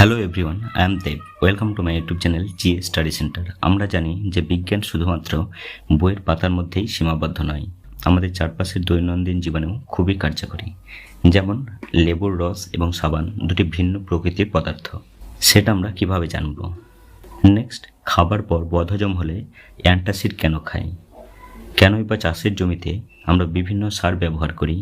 Hello everyone I am Dev welcome to my YouTube channel G study centre আমরা জানি যে বিজ্ঞান শুধুমাত্র বইয়ের পাতার মধ্যেই সীমাবদ্ধ নয়, আমাদের চারপাশের দৈনন্দিন জীবনেও খুবই কার্যকরী। যেমন লেবুর রস এবং সাবান দুটি ভিন্ন প্রকৃতির পদার্থ। সেটা আমরা কীভাবে জানব? নেক্সট খাবার পর বদহজম হলে অ্যান্টাসিড কেন খাই? কেনই বা চাষের জমিতে আমরা বিভিন্ন সার ব্যবহার করি?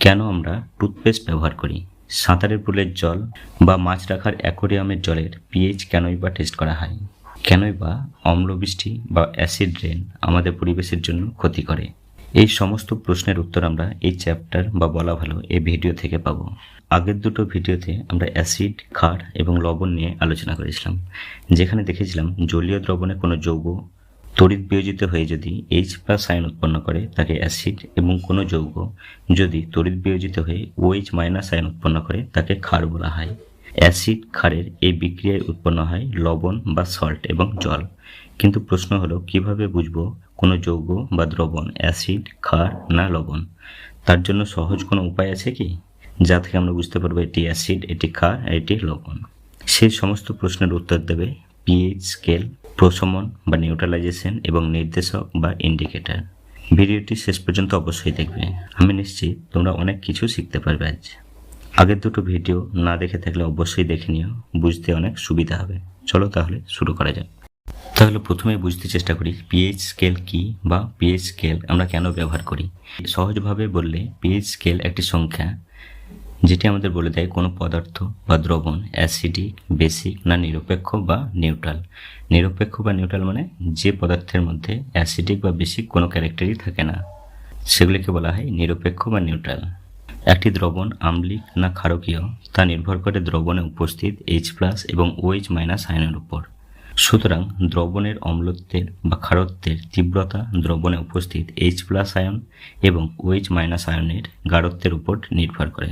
কেন আমরা টুথপেস্ট ব্যবহার করি? সাঁতারের পুলের জল বা মাছ রাখার অ্যাকোরিয়ামের জলের পিএইচ কেনই বা টেস্ট করা হয়? কেনই বা অম্লবৃষ্টি বা অ্যাসিড রেন আমাদের পরিবেশের জন্য ক্ষতি করে? এই সমস্ত প্রশ্নের উত্তর আমরা এই চ্যাপ্টার বা বলা ভালো এই ভিডিও থেকে পাবো। আগের দুটো ভিডিওতে আমরা অ্যাসিড ক্ষার এবং লবণ নিয়ে আলোচনা করেছিলাম। যেখানে দেখেছিলাম জলীয় দ্রবণে কোনো যৌগ তড়িৎ বিয়োজিত হয়ে যদি এইচ প্লাস আয়ন উৎপন্ন করে, তাকে অ্যাসিড এবং কোনো যৌগ যদি তড়িৎ বিয়োজিত হয়ে ওএইচ মাইনাস আয়ন উৎপন্ন করে, তাকে ক্ষার বলা হয়। অ্যাসিড ক্ষারের এই বিক্রিয়ায় উৎপন্ন হয় লবণ বা সল্ট এবং জল। কিন্তু প্রশ্ন হলো, কীভাবে বুঝব কোনো যৌগ বা দ্রবণ অ্যাসিড ক্ষার না লবণ? তার জন্য সহজ কোনো উপায় আছে কি? যা থেকে আমরা বুঝতে পারব এটি অ্যাসিড এটি ক্ষার, এটি লবণ। সেই সমস্ত প্রশ্নের উত্তর দেবে পিএইচ স্কেল প্রশমন বা নিউট্রালাইজেশন এবং নির্দেশক বা ইন্ডিকেটর ভিডিওটি শেষ পর্যন্ত অবশ্যই দেখবে। আমি নিশ্চিত তোমরা অনেক কিছু শিখতে পারবে আজ। আগের দুটো ভিডিও না দেখে থাকলে অবশ্যই দেখে নিও, বুঝতে অনেক সুবিধা হবে। চলো তাহলে শুরু করা যাক। তাহলে প্রথমে বুঝতে চেষ্টা করি পিএইচ স্কেল কি বা পিএইচ স্কেল আমরা কেন ব্যবহার করি? সহজভাবে বললে পিএইচ স্কেল একটি সংখ্যা যেটি আমাদের বলে দেয় কোনো পদার্থ বা দ্রবণ অ্যাসিডিক বেসিক না নিরপেক্ষ বা নিউট্রাল নিরপেক্ষ বা নিউট্রাল মানে যে পদার্থের মধ্যে অ্যাসিডিক বা বেসিক কোনো ক্যারেক্টারই থাকে না। সেগুলিকে বলা হয় নিরপেক্ষ বা নিউট্রাল একটি দ্রবণ আম্লিক না ক্ষারকীয়, তা নির্ভর করে দ্রবণে উপস্থিত এইচ প্লাস এবং ওএইচ মাইনাস আয়নের উপর। সুতরাং দ্রবণের অম্লত্বের বা ক্ষারত্বের তীব্রতা দ্রবণে উপস্থিত এইচ প্লাস আয়ন এবং ওএইচ মাইনাস আয়নের গাঢ়ত্বের উপর নির্ভর করে।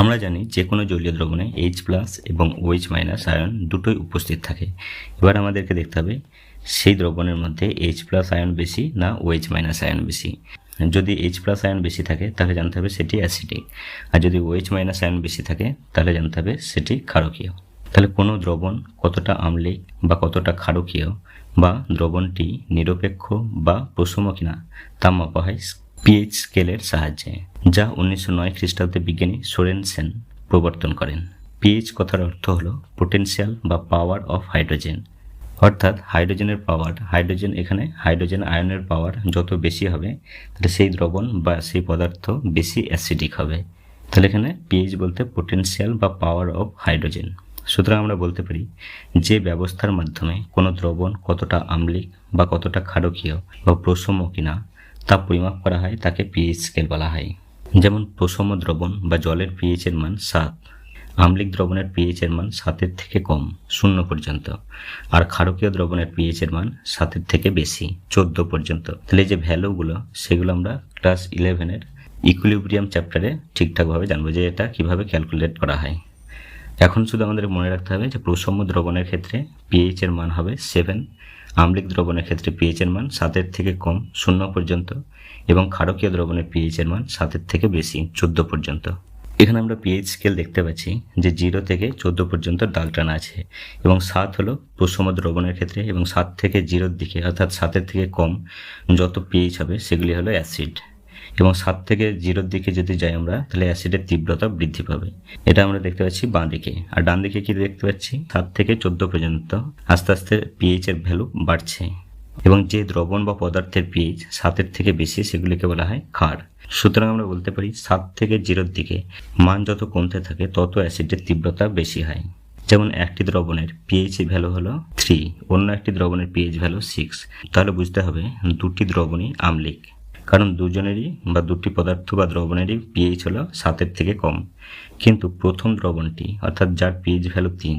আমরা জানি যে কোনো জলীয় দ্রবণে এইচ প্লাস এবং ওএইচ মাইনাস আয়ন দুটোই উপস্থিত থাকে। এবার আমাদেরকে দেখতে হবে সেই দ্রবণের মধ্যে এইচ প্লাস আয়ন বেশি না ওএইচ মাইনাস আয়ন বেশি। যদি এইচ প্লাস আয়ন বেশি থাকে, তাহলে জানতে হবে সেটি অ্যাসিডিক আর যদি ওএইচ মাইনাস আয়ন বেশি থাকে, তাহলে জানতে হবে সেটি ক্ষারকীয়। তাহলে কোনো দ্রবণ কতটা আম্লিক বা কতটা ক্ষারকীয় বা দ্রবণটি নিরপেক্ষ বা প্রসম কিনা, তা মাপা হয় পিএইচ স্কেলের সাহায্যে, যা উনিশশো নয় খ্রিস্টাব্দে বিজ্ঞানী সোরেন সেন প্রবর্তন করেন। পিএইচ কথার অর্থ হলো পোটেনশিয়াল বা পাওয়ার অফ হাইড্রোজেন অর্থাৎ হাইড্রোজেনের পাওয়ার হাইড্রোজেন এখানে হাইড্রোজেন আয়নের পাওয়ার যত বেশি হবে, তাহলে সেই দ্রবণ বা সেই পদার্থ বেশি অ্যাসিডিক হবে। তাহলে এখানে পিএইচ বলতে পোটেনশিয়াল বা পাওয়ার অফ হাইড্রোজেন সুতরাং আমরা বলতে পারি যে ব্যবস্থার মাধ্যমে কোনো দ্রবণ কতটা আম্লিক বা কতটা ক্ষারকীয় বা প্রসম কিনা তা পরিমাপ করা হয়, তাকে পিএইচ স্কেল বলা হয়। যেমন প্রসম দ্রবণ বা জলের পিএইচ এর মান সাত। আম্লিক দ্রবণের পিএইচ এর মান সাতের থেকে কম, শূন্য পর্যন্ত। আর ক্ষারকীয় দ্রবণের পিএইচ এর মান সাতের থেকে বেশি, চোদ্দ পর্যন্ত। তাহলে যে ভ্যালুগুলো, সেগুলো আমরা ক্লাস ইলেভেনের ইকুইলিব্রিয়াম চ্যাপ্টারে ঠিকঠাকভাবে জানব যে এটা কীভাবে ক্যালকুলেট করা হয়। এখন শুধু আমাদের মনে রাখতে হবে যে প্রসম দ্রবণের ক্ষেত্রে পিএইচ এর মান হবে সেভেন আম্লিক দ্রবণের ক্ষেত্রে পিএইচের মান সাতের থেকে কম শূন্য পর্যন্ত এবং ক্ষারকীয় দ্রবণের পিএইচের মান সাতের থেকে বেশি চোদ্দ পর্যন্ত। এখানে আমরা পিএইচ স্কেল দেখতে পাচ্ছি যে জিরো থেকে চোদ্দ পর্যন্ত দাগ টানা আছে এবং সাত হলো প্রসম দ্রবণের ক্ষেত্রে এবং সাত থেকে জিরোর দিকে অর্থাৎ সাতের থেকে কম যত পিএইচ হবে সেগুলি হলো অ্যাসিড এবং সাত থেকে জিরোর দিকে যদি যাই আমরা, তাহলে অ্যাসিডের তীব্রতা বৃদ্ধি পাবে। এটা আমরা দেখতে পাচ্ছি বাঁ দিকে। আর ডান দিকে কি দেখতে পাচ্ছি? সাত থেকে চোদ্দ পর্যন্ত আস্তে আস্তে পিএইচ এর ভ্যালু বাড়ছে। এবং যে দ্রবণ বা পদার্থের পিএইচ সাতের থেকে বেশি, সেগুলিকে বলা হয় ক্ষার। সুতরাং আমরা বলতে পারি সাত থেকে জিরোর দিকে, মান যত কমতে থাকে, তত অ্যাসিডের তীব্রতা বেশি হয়। যেমন একটি দ্রবণের পিএইচ ভ্যালু হলো থ্রি অন্য একটি দ্রবণের পিএইচ ভ্যালু সিক্স তাহলে বুঝতে হবে দুটি দ্রবণই আম্লিক। কারণ দুজনেরই বা দুটি পদার্থ বা দ্রবণেরই পিএইচ হলো সাতের থেকে কম। কিন্তু প্রথম দ্রবণটি, অর্থাৎ যার পিএইচ ভ্যালু তিন,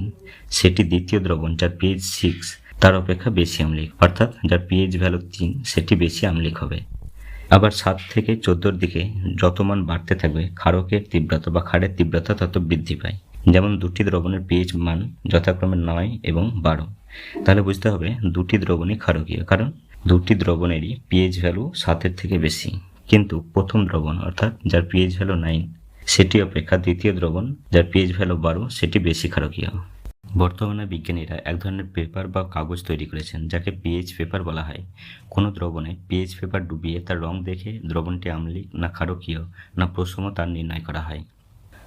সেটি দ্বিতীয় দ্রবণ যার পিএইচ সিক্স তার অপেক্ষা বেশি আম্লিক, অর্থাৎ যার পিএইচ ভ্যালু তিন, সেটি বেশি আম্লিক হবে। আবার সাত থেকে চোদ্দোর দিকে যত মান বাড়তে থাকবে, ক্ষারকের তীব্রতা বা ক্ষারের তীব্রতা তত বৃদ্ধি পায়। যেমন দুটি দ্রবণের পিএইচ মান যথাক্রমে নয় এবং বারো। তাহলে বুঝতে হবে দুটি দ্রবণই ক্ষারকীয়, কারণ দুটি দ্রবণেরই পিএইচ ভ্যালু সাতের থেকে বেশি। কিন্তু প্রথম দ্রবণ, অর্থাৎ যার পিএইচ ভ্যালু নাইন সেটি অপেক্ষা দ্বিতীয় দ্রবণ, যার পিএইচ ভ্যালু বারো, সেটি বেশি ক্ষারকীয়। বর্তমানে বিজ্ঞানীরা এক ধরনের পেপার বা কাগজ তৈরি করেছেন, যাকে পিএইচ পেপার বলা হয়। কোনো দ্রবণে পিএইচ পেপার ডুবিয়ে তার রং দেখে দ্রবণটি আম্লিক না ক্ষারকীয়, না প্রশম তার নির্ণয় করা হয়।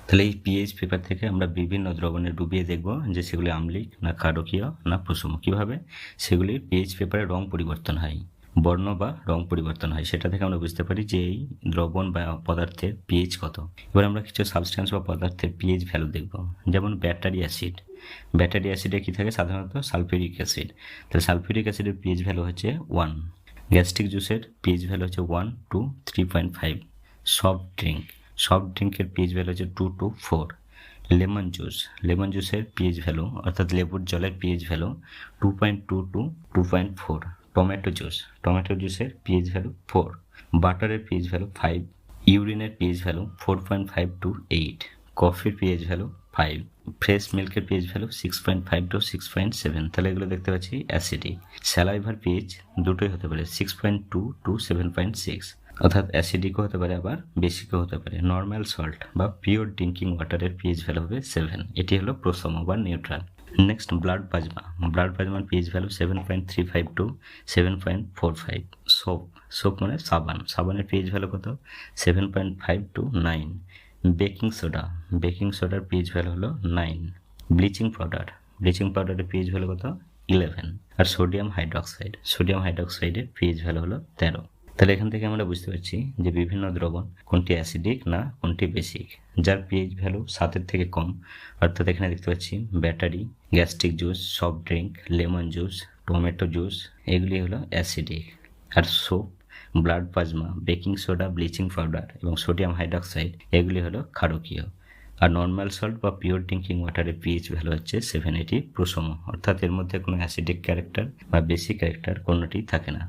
তাহলে এই পিএইচ পেপার থেকে আমরা বিভিন্ন দ্রবণে ডুবিয়ে দেখব যে সেগুলি আম্লিক না ক্ষারকীয় না প্রশম কীভাবে? সেগুলির পিএইচ পেপারে রং পরিবর্তন হয়, বর্ণ বা রং পরিবর্তন হয়। সেটা থেকে আমরা বুঝতে পারি যে এই দ্রবণ বা পদার্থের পিএইচ কত। এবার আমরা কিছু সাবস্ট্যান্স বা পদার্থের পিএইচ ভ্যালু দেখব, যেমন ব্যাটারি অ্যাসিড ব্যাটারি অ্যাসিডে কী থাকে? সাধারণত সালফিউরিক অ্যাসিড তাহলে সালফিউরিক অ্যাসিডের পিএইচ ভ্যালু হচ্ছে ওয়ান গ্যাস্ট্রিক জুসের পিএইচ ভ্যালু হচ্ছে one two three point five soft drink soft ড্রিঙ্কের pH value হচ্ছে two two four lemon juice lemon জুসের পিএইচ ভ্যালু অর্থাৎ লেবুর জলের pH value two point two two two point four tomato juice tomato জুসের pH value four বাটারের pH value five ইউরিনের pH value four point five two eight কফির pH value five fresh মিল্কের pH value six point five two six point seven তাহলে এগুলো দেখতে পাচ্ছি acidic salivary pH দুটোই হতে পারে six point two two seven point six অর্থাৎ অ্যাসিডিকও হতে পারে আবার বেসিকও হতে পারে। নর্মাল সল্ট বা পিওর ড্রিঙ্কিং ওয়াটারের পিএইচ ভ্যালু হবে সেভেন এটি হলো প্রসম বা neutral. Next blood plasma blood প্লাজমার pH value seven point three five two seven point four five soap soap মানে সাবান। সাবানের পিএইচ ভ্যালু কত? Seven point five two nine baking soda baking সোডার pH value হলো nine bleaching powder bleaching পাউডারের pH value কত? Eleven আর sodium hydroxide sodium হাইড্রক্সাইডের pH value হলো তেরো। তাহলে এখান থেকে আমরা বুঝতে পারছি যে বিভিন্ন দ্রবণ কোনটি অ্যাসিডিক না কোনটি বেসিক যার পিএইচ ভ্যালু সাতের থেকে কম। অর্থাৎ এখানে দেখতে পাচ্ছি battery gastric juice soft drink lemon juice tomato juice এগুলি হলো অ্যাসিডিক আর soap blood plasma baking soda bleaching powder এবং সোডিয়াম হাইড্রক্সাইড এগুলি হলো ক্ষারকীয়। আর নর্মাল সল্ট বা পিওর ড্রিঙ্কিং ওয়াটারের পিএইচ ভ্যালু হচ্ছে সেভেন এইটি প্রসম। অর্থাৎ এর মধ্যে কোনো অ্যাসিডিক ক্যারেক্টার বা বেসিক ক্যারেক্টার কোনোটি থাকে না।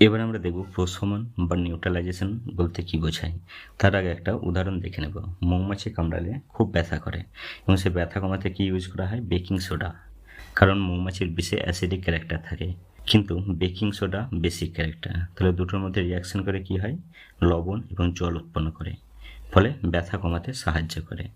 এবার আমরা দেখব প্রশমন বা নিউট্রালাইজেশন বলতে কি বোঝায়। তার আগে একটা উদাহরণ দেখে নেব। মৌমাছি কামড়ালে খুব ব্যথা করে এবং সে ব্যথা কমাতে কি ইউজ করা হয়? বেকিং সোডা কারণ মৌমাছির বিষে অ্যাসিডিক ক্যারেক্টার থাকে। কিন্তু বেকিং সোডা বেসিক ক্যারেক্টার তাহলে দুটোর মধ্যে রিয়াকশন করে কি হয়? লবণ এবং জল উৎপন্ন করে। ফলে ব্যথা কমাতে সাহায্য করে।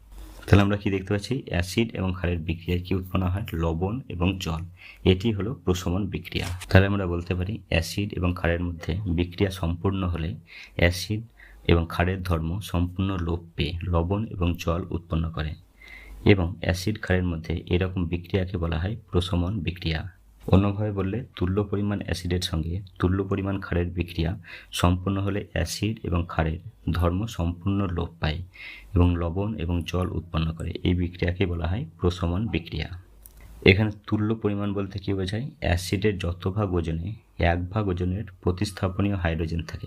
তাহলে আমরা কি দেখতে পাচ্ছি? অ্যাসিড এবং ক্ষারের বিক্রিয়ায় কি উৎপন্ন হয়? লবণ এবং জল। এটি হলো প্রশমন বিক্রিয়া। তাহলে আমরা বলতে পারি অ্যাসিড এবং ক্ষারের মধ্যে বিক্রিয়া সম্পূর্ণ হলে অ্যাসিড এবং ক্ষারের ধর্ম সম্পূর্ণ লোপ পেয়ে লবণ এবং জল উৎপন্ন করে এবং অ্যাসিড ক্ষারের মধ্যে এরকম বিক্রিয়াকে বলা হয় প্রশমন বিক্রিয়া। অন্যভাবে বললে তুল্য পরিমাণ অ্যাসিডের সঙ্গে তুল্য পরিমাণ ক্ষারের বিক্রিয়া সম্পূর্ণ হলে অ্যাসিড এবং ক্ষারের ধর্ম সম্পূর্ণ লোপ পায় এবং লবণ এবং জল উৎপন্ন করে। এই বিক্রিয়াকে বলা হয় প্রশমন বিক্রিয়া। এখানে তুল্য পরিমাণ বলতে কী বোঝায়? অ্যাসিডের যত ভাগ ওজনে, এক ভাগ ওজনের প্রতিস্থাপনীয় হাইড্রোজেন থাকে,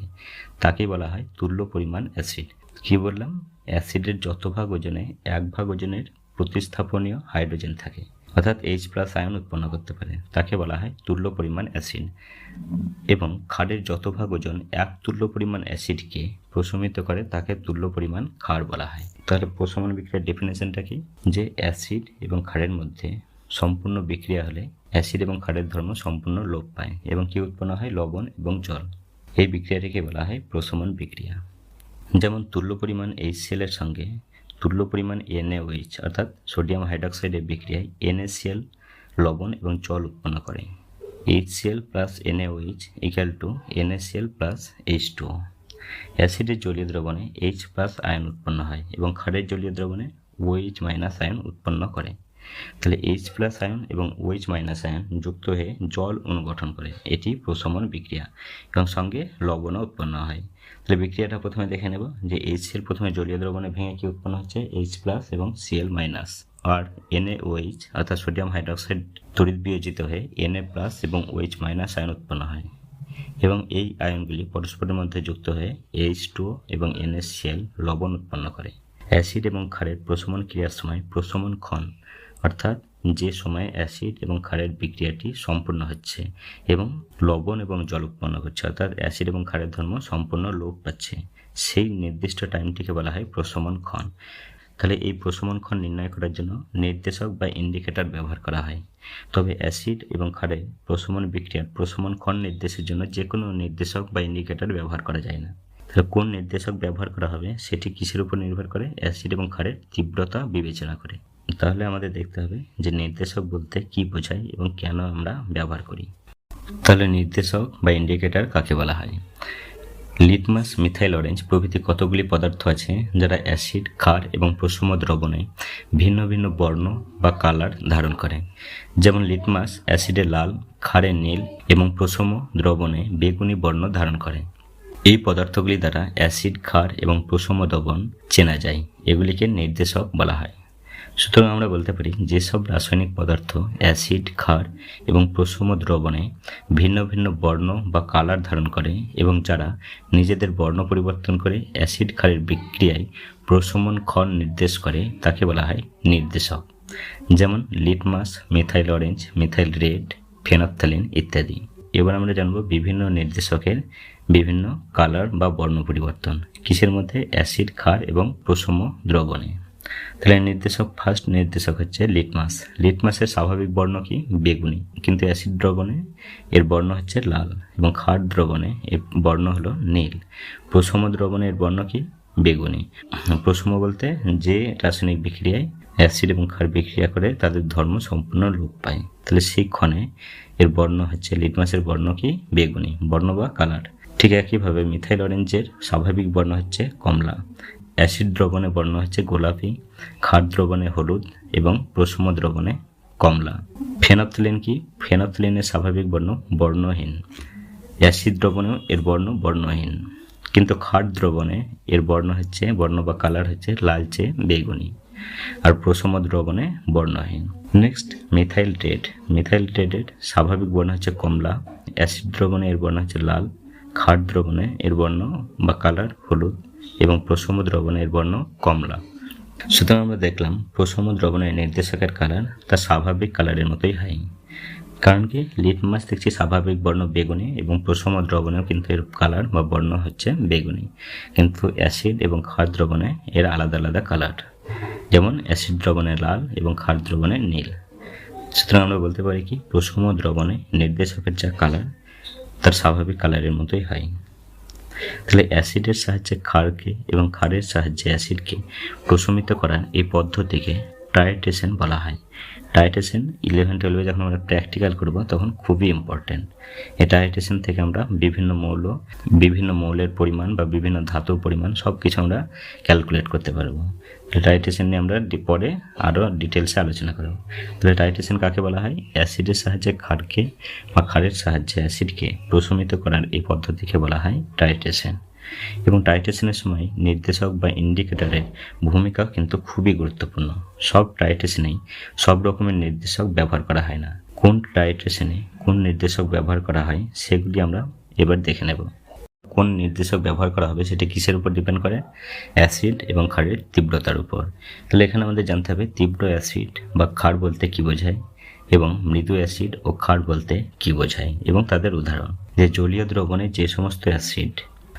তাকে বলা হয় তুল্য পরিমাণ অ্যাসিড। কী বললাম? অ্যাসিডের যত ভাগ ওজনে, এক ভাগ ওজনের প্রতিস্থাপনীয় হাইড্রোজেন থাকে। অর্থাৎ এইচ প্লাস আয়ন উৎপন্ন করতে পারে। তাকে বলা হয় তুল্য পরিমাণ অ্যাসিড। এবং ক্ষারের যত ভাগ ওজন এক তুল্য পরিমাণ অ্যাসিডকে প্রশমিত করে, তাকে তুল্য পরিমাণ ক্ষার বলা হয়। তাহলে প্রশমন বিক্রিয়ার ডেফিনেশনটা কি? যে অ্যাসিড এবং ক্ষারের মধ্যে সম্পূর্ণ বিক্রিয়া হলে অ্যাসিড এবং ক্ষারের ধর্ম সম্পূর্ণ লোপ পায় এবং কি উৎপন্ন হয়? লবণ এবং জল। এই বিক্রিয়াটিকে বলা হয় প্রশমন বিক্রিয়া। যেমন তুল্য পরিমাণ এইচ সেলের সঙ্গে তুল্য পরিমাণ এনএওএইচ, অর্থাৎ সোডিয়াম হাইড্রক্সাইডের বিক্রিয়ায় এনএসিএল লবণ এবং জল উৎপন্ন করে। HCl plus NaOH equal to NaCl plus H two. অ্যাসিডের জলীয় দ্রবণে এইচ প্লাস আয়ন উৎপন্ন হয় এবং ক্ষারের জলীয় দ্রবণে ওএইচ মাইনাস আয়ন উৎপন্ন করে। তাহলে এইচ প্লাস আয়ন এবং ওএইচ মাইনাস আয়ন যুক্ত হয়ে জল অনুগঠন করে। এটি প্রশমন বিক্রিয়া এবং সঙ্গে লবণও উৎপন্ন হয়। তাহলে বিক্রিয়াটা প্রথমে দেখে নেব যে এইচ সিএল প্রথমে জলীয় দ্রবণে ভেঙে কি উৎপন্ন হচ্ছে? এইচ প্লাস এবং সিএল মাইনাস আর এনএওএইচ অর্থাৎ সোডিয়াম হাইড্রক্সাইড তড়িৎ বিয়োজিত হয়ে এনএ প্লাস এবং ওএইচ মাইনাস আয়ন উৎপন্ন হয় এবং এই আয়নগুলি পরস্পরের মধ্যে যুক্ত হয়ে এইচ টু এবং এনএসসিএল লবণ উৎপন্ন করে। অ্যাসিড এবং ক্ষারের প্রশমন ক্রিয়ার সময় প্রশমন ক্ষণ অর্থাৎ যে সময়ে অ্যাসিড এবং ক্ষারের বিক্রিয়াটি সম্পূর্ণ হচ্ছে এবং লবণ এবং জল উৎপন্ন করছে অর্থাৎ অ্যাসিড এবং ক্ষারের ধর্ম সম্পূর্ণ লোপ পাচ্ছে। সেই নির্দিষ্ট টাইমটিকে বলা হয় প্রশমন ক্ষণ। তাহলে এই প্রশমন ক্ষণ নির্ণয় করার জন্য নির্দেশক বা ইন্ডিকেটর ব্যবহার করা হয়। তবে অ্যাসিড এবং ক্ষারে প্রশমন বিক্রিয়ার প্রশমন ক্ষণ নির্দেশের জন্য যে কোনো নির্দেশক বা ইন্ডিকেটর ব্যবহার করা যায় না। তাহলে কোন নির্দেশক ব্যবহার করা হবে, সেটি কিসের উপর নির্ভর করে? অ্যাসিড এবং ক্ষারের তীব্রতা বিবেচনা করে। তাহলে আমাদের দেখতে হবে যে নির্দেশক বলতে কি বোঝায় এবং কেন আমরা ব্যবহার করি। তাহলে নির্দেশক বা ইন্ডিকেটর কাকে বলা হয়? লিটমাস মিথাইল অরেঞ্জ প্রভৃতি কতগুলি পদার্থ আছে যারা অ্যাসিড ক্ষার এবং প্রসম দ্রবণে ভিন্ন ভিন্ন বর্ণ বা কালার ধারণ করে? যেমন লিটমাস অ্যাসিডে লাল, ক্ষারে নীল এবং প্রসম দ্রবণে বেগুনি বর্ণ ধারণ করে। এই পদার্থগুলি দ্বারা অ্যাসিড ক্ষার এবং প্রসম দ্রবণ চেনা যায়। এগুলিকে নির্দেশক বলা হয়। সুতরাং আমরা বলতে পারি, যেসব রাসায়নিক পদার্থ, অ্যাসিড, ক্ষার এবং প্রসম দ্রবণে ভিন্ন ভিন্ন বর্ণ বা কালার ধারণ করে এবং যারা নিজেদের বর্ণ পরিবর্তন করে অ্যাসিড, ক্ষারের বিক্রিয়ায় প্রশমন ক্ষণ নির্দেশ করে, তাকে বলা হয় নির্দেশক। যেমন litmus methyl orange, methyl red phenolphthalein ইত্যাদি। এবার আমরা জানব বিভিন্ন নির্দেশকের বিভিন্ন কালার বা বর্ণ পরিবর্তন। কিসের মধ্যে অ্যাসিড, ক্ষার এবং প্রসম দ্রবণে? তাহলে নির্দেশক ফার্স্ট নির্দেশক হচ্ছে লিটমাস লিটমাসের স্বাভাবিক বর্ণ কি? বেগুনি। কিন্তু অ্যাসিড দ্রবণে এর বর্ণ হচ্ছে লাল এবং ক্ষার দ্রবণে এর বর্ণ হলো নীল। প্রসম দ্রবণে এর বর্ণ কি? বেগুনি। প্রসম বলতে যে রাসায়নিক বিক্রিয়ায় অ্যাসিড এবং ক্ষার বিক্রিয়া করে তাদের ধর্ম সম্পূর্ণ লোপ পায়। তাহলে সেই ক্ষণে এর বর্ণ হচ্ছে লিটমাসের বর্ণ কি? বেগুনি। বর্ণ বা কালার ঠিক একইভাবে মিথাইল অরেঞ্জের স্বাভাবিক বর্ণ হচ্ছে কমলা। অ্যাসিড দ্রবণে বর্ণ হচ্ছে গোলাপি, ক্ষার দ্রবণে হলুদ এবং প্রসম দ্রবণে কমলা। ফেনপথলিন কি? ফেনপথলিনের স্বাভাবিক বর্ণ বর্ণহীন। অ্যাসিড দ্রবণেও এর বর্ণ বর্ণহীন। কিন্তু ক্ষার দ্রবণে এর বর্ণ হচ্ছে, বর্ণ বা কালার হচ্ছে লালচে বেগুনি আর প্রসম দ্রবণে বর্ণহীন। নেক্সট মিথাইল রেড মিথাইল রেডের স্বাভাবিক বর্ণ হচ্ছে কমলা, অ্যাসিড দ্রবণে এর বর্ণ হচ্ছে লাল, ক্ষার দ্রবণে এর বর্ণ বা কালার হলুদ। এবং প্রসম দ্রবণের বর্ণ কমলা। সুতরাং আমরা দেখলাম প্রসম দ্রবণের নির্দেশকের কালার তা স্বাভাবিক কালারের মতোই হয়। কারণ কি? লিটমাস দেখছি স্বাভাবিক বর্ণ বেগুনি এবং প্রসম দ্রবণেও কিন্তু এর কালার বা বর্ণ হচ্ছে বেগুনি। কিন্তু অ্যাসিড এবং ক্ষার দ্রবণে এর আলাদা আলাদা কালার। যেমন অ্যাসিড দ্রবণে লাল এবং ক্ষার দ্রবণে নীল। সুতরাং আমরা বলতে পারি কি? প্রসম দ্রবণে নির্দেশকের যা কালার তার স্বাভাবিক কালারের মতোই হয়। তাহলে অ্যাসিডের সাহায্যে ক্ষারকে এবং ক্ষারের সাহায্যে অ্যাসিডকে প্রশমিত করার এই পদ্ধতিকে টাইটেশন বলা হয়। টাইটেশন ইলেভেন টুয়েলভে যখন আমরা প্র্যাকটিক্যাল করব, তখন খুবই ইম্পর্ট্যান্ট এই টাইটেশন থেকে আমরা বিভিন্ন মৌল, বিভিন্ন মৌলের পরিমাণ বা বিভিন্ন ধাতুর পরিমাণ সব কিছু আমরা ক্যালকুলেট করতে পারব। টাইটেশন নিয়ে আমরা পরে আরও ডিটেলসে আলোচনা করব। তাহলে টাইটেশন কাকে বলা হয়? অ্যাসিডের সাহায্যে ক্ষারকে বা ক্ষারের সাহায্যে অ্যাসিডকে প্রশমিত করার এই পদ্ধতিকে বলা হয় টাইটেশন এবং টাইটেশনের সময় নির্দেশক বা ইন্ডিকেটরের ভূমিকা কিন্তু খুবই গুরুত্বপূর্ণ। সব টাইটেশনেই সব রকমের নির্দেশক ব্যবহার করা হয় না। কোন টাইটেশনে কোন নির্দেশক ব্যবহার করা হয় সেগুলি আমরা এবার দেখে নেব। কোন নির্দেশক ব্যবহার করা হবে সেটা কিসের উপর ডিপেন্ড করে? অ্যাসিড এবং ক্ষারের তীব্রতার উপর। তাহলে এখানে আমাদের জানতে হবে তীব্র অ্যাসিড বা ক্ষার বলতে কী বোঝায় এবং মৃদু অ্যাসিড ও ক্ষার বলতে কী বোঝায় এবং তাদের উদাহরণ। যে জলীয় দ্রবণে যে সমস্ত অ্যাসিড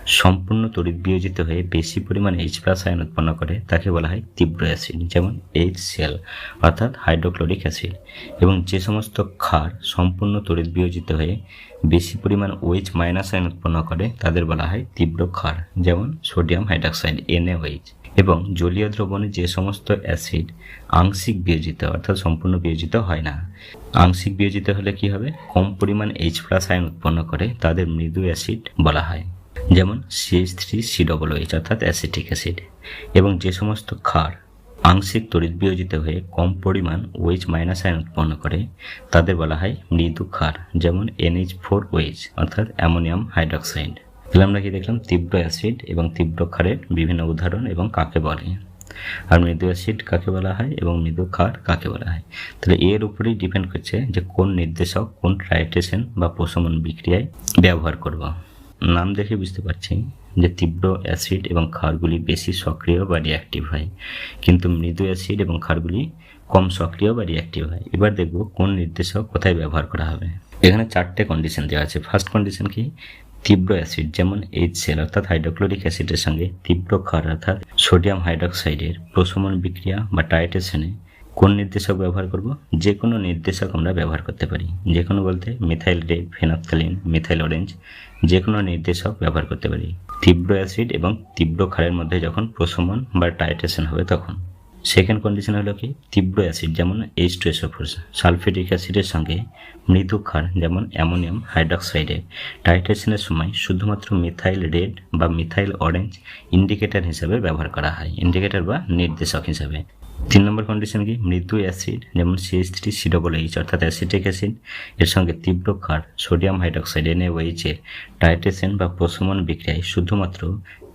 সম্পূর্ণ তড়িৎ বিয়োজিত হয়ে বেশি পরিমাণ এইচ প্লাস আয়ন উৎপন্ন করে, তাকে বলা হয় তীব্র অ্যাসিড, যেমন এইচ সেল অর্থাৎ হাইড্রোক্লোরিক অ্যাসিড। এবং যে সমস্ত ক্ষার সম্পূর্ণ তড়িৎ বিয়োজিত হয়ে বেশি পরিমাণ ওইচ মাইনাস আয়ন উৎপন্ন করে, তাদের বলা হয় তীব্র ক্ষার, যেমন সোডিয়াম হাইড্রক্সাইড এনএওএইচ এবং জলীয় দ্রবণে যে সমস্ত অ্যাসিড আংশিক বিয়োজিত, অর্থাৎ সম্পূর্ণ বিয়োজিত হয় না। আংশিক বিয়োজিত হলে কি হবে? কম পরিমাণ এইচ প্লাস আয়ন উৎপন্ন করে, তাদের মৃদু অ্যাসিড বলা হয়। যেমন CH three C double H অর্থাৎ অ্যাসিটিক অ্যাসিড এবং যে সমস্ত ক্ষার আংশিক তড়িৎ বিয়োজিত হয়ে কম পরিমাণ ওয়েজ মাইনাস আয়ন উৎপন্ন করে, তাদের বলা হয় মৃদু ক্ষার, যেমন এনএইচ ফোর ওয়েজ অর্থাৎ অ্যামোনিয়াম হাইড্রক্সাইড তাহলে আমরা কি দেখলাম? তীব্র অ্যাসিড এবং তীব্র ক্ষারের বিভিন্ন উদাহরণ এবং কাকে বলে। আর মৃদু অ্যাসিড কাকে বলা হয় এবং মৃদু ক্ষার কাকে বলা হয়? তাহলে এর উপরেই ডিপেন্ড করছে যে কোন নির্দেশক কোন ট্রাইটেশন বা প্রশমন বিক্রিয়ায় ব্যবহার করব। নাম দেখে বুঝতে পারছি যে তীব্র অ্যাসিড এবং ক্ষারগুলি বেশি সক্রিয় বা রিঅ্যাক্টিভ হয়। কিন্তু মৃদু অ্যাসিড এবং ক্ষারগুলি কম সক্রিয় বা রিঅ্যাক্টিভ হয়। এবার দেখব কোন নির্দেশক কোথায় ব্যবহার করা হবে। এখানে চারটে কন্ডিশন দেওয়া আছে। ফার্স্ট কন্ডিশন কি? তীব্র অ্যাসিড, যেমন এইচ সেল অর্থাৎ হাইড্রোক্লোরিক অ্যাসিডের সঙ্গে তীব্র ক্ষার, অর্থাৎ সোডিয়াম হাইড্রক্সাইডের প্রশমন বিক্রিয়া বা টাইটেশনে কোন নির্দেশক ব্যবহার করব? যে কোনো নির্দেশক আমরা ব্যবহার করতে পারি। যে কোনো বলতে methyl red phenolphthalein methyl orange যে কোনো নির্দেশক ব্যবহার করতে পারি। তীব্র অ্যাসিড এবং তীব্র ক্ষারের মধ্যে যখন প্রশমন বা টাইটেশন হবে তখন। সেকেন্ড কন্ডিশন হলো কি? তীব্র অ্যাসিড যেমন এইচ টু এসোফোর সালফেটিক অ্যাসিডের সঙ্গে মৃদু ক্ষার যেমন অ্যামোনিয়াম হাইড্রক্সাইডের টাইট্রেশনের সময় শুধুমাত্র মিথাইল রেড বা মিথাইল অরেঞ্জ ইন্ডিকেটর হিসাবে ব্যবহার করা হয়। ইন্ডিকেটর বা নির্দেশক হিসাবে। তিন নম্বর কন্ডিশন কি? মৃদু অ্যাসিড যেমন CH three C double H অর্থাৎ অ্যাসিটিক অ্যাসিড এর সঙ্গে তীব্র ক্ষার সোডিয়াম হাইড্রক্সাইড এনএওএইচ এর টাইট্রেশন বা প্রশমন বিক্রিয়ায় শুধুমাত্র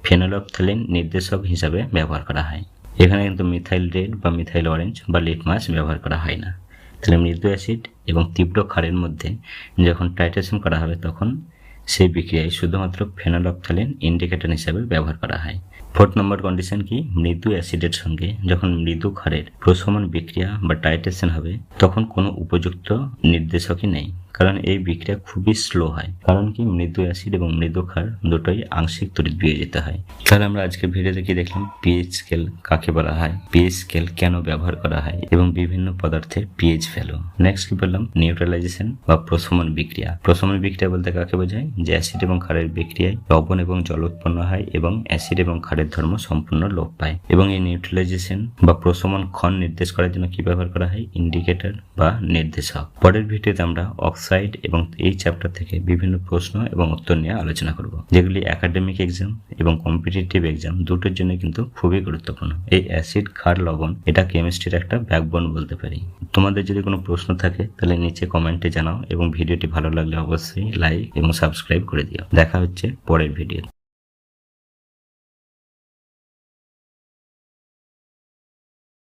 ফেনোলপথ্যালিন নির্দেশক হিসাবে ব্যবহার করা হয়। এখানে কিন্তু মিথাইল রেড বা মিথাইল অরেঞ্জ বা লিটমাস ব্যবহার করা হয় না। তাহলে মৃদু অ্যাসিড এবং তীব্র ক্ষারের মধ্যে যখন টাইট্রেশন করা হবে তখন সেই বিক্রিয়ায় শুধুমাত্র ফেনোলপথ্যালিন ইন্ডিকেটর হিসাবে ব্যবহার করা হয়। ফোর্থ নম্বর কন্ডিশন কি? মৃদু অ্যাসিডের সঙ্গে যখন মৃদু ক্ষারের প্রশমন বিক্রিয়া বা টাইটেশন হবে, তখন কোনো উপযুক্ত নির্দেশকই নেই। কারণ এই বিক্রিয়া খুবই স্লো হয়। কারণ কি, মৃদু অ্যাসিড এবং মৃদু ক্ষার দুটোই আংশিক তড়িৎ যেতে হয়। তাহলে আমরা আজকের ভিডিওতে কি দেখলাম? পিএইচ স্কেল কাকে বলা হয়? পিএইচ স্কেল কেন ব্যবহার করা হয়? এবং বিভিন্ন পদার্থের পিএইচ ভ্যালু নেক্সট কি বললাম? নিউট্রালাইজেশন বা প্রশমন বিক্রিয়া। প্রশমন বিক্রিয়া বলতে কাকে বোঝায়? যে অ্যাসিড এবং ক্ষারের বিক্রিয়ায় লবণ এবং জল উৎপন্ন হয় এবং অ্যাসিড এবং ক্ষারের ধর্ম সম্পূর্ণ লোপ পায়। এবং এই নিউট্রালাইজেশন বা প্রশমন ক্ষণ নির্দেশ করার জন্য কি ব্যবহার করা হয়? ইন্ডিকেটর বা নির্দেশক। পরের ভিডিওতে আমরা অক্সাইড এবং এই চ্যাপ্টার থেকে বিভিন্ন প্রশ্ন এবং উত্তর নিয়ে আলোচনা করব। যেগুলি একাডেমিক এক্সাম এবং কম্পিটিটিভ এক্সাম দুটোর জন্য কিন্তু খুবই গুরুত্বপূর্ণ। এই অ্যাসিড ক্ষার, লবণ এটা কেমিস্ট্রির একটা ব্যাকবোন বলতে পারি। তোমাদের যদি কোনো প্রশ্ন থাকে, তাহলে নিচে কমেন্টে জানাও এবং ভিডিওটি ভালো লাগলে অবশ্যই লাইক এবং সাবস্ক্রাইব করে দিও। দেখা হচ্ছে পরের ভিডিও